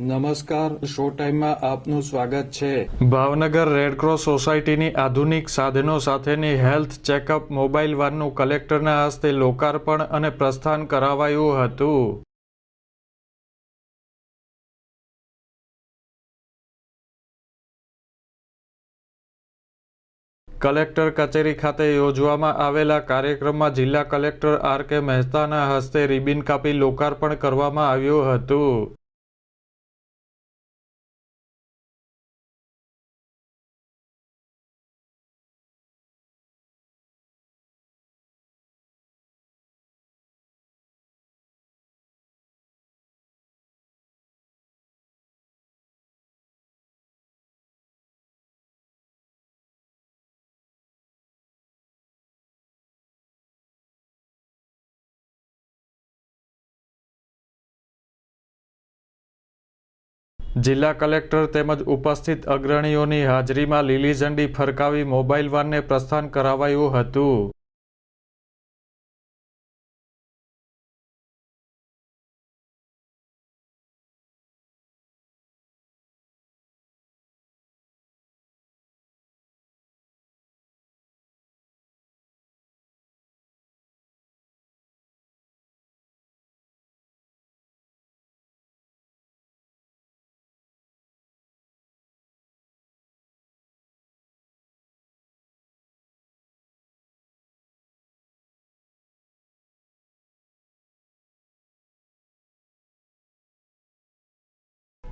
નમસ્કાર શો ટાઈમમાં આપનું સ્વાગત છે. ભાવનગર રેડક્રોસ સોસાયટીની આધુનિક સાધનો સાથેની હેલ્થ ચેકઅપ મોબાઈલ વાનનું કલેક્ટરના હસ્તે લોકાર્પણ અને પ્રસ્થાન કરાવાયું હતું. કલેક્ટર કચેરી ખાતે યોજવામાં આવેલા કાર્યક્રમમાં જિલ્લા કલેક્ટર આર કે મહેતાના હસ્તે રિબિન કાપી લોકાર્પણ કરવામાં આવ્યું હતું. જિલ્લા કલેક્ટર તેમજ ઉપસ્થિત અગ્રણીઓની હાજરીમાં લીલી ઝંડી ફરકાવી મોબાઈલ વાનને પ્રસ્થાન કરાવાયું હતું.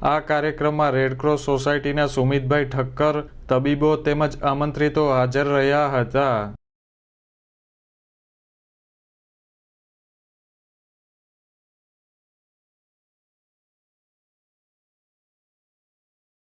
આ કાર્યક્રમમાં રેડક્રોસ સોસાયટીના સુમિતભાઈ ઠક્કર તબીબો તેમજ આમંત્રિતો હાજર રહ્યા હતા.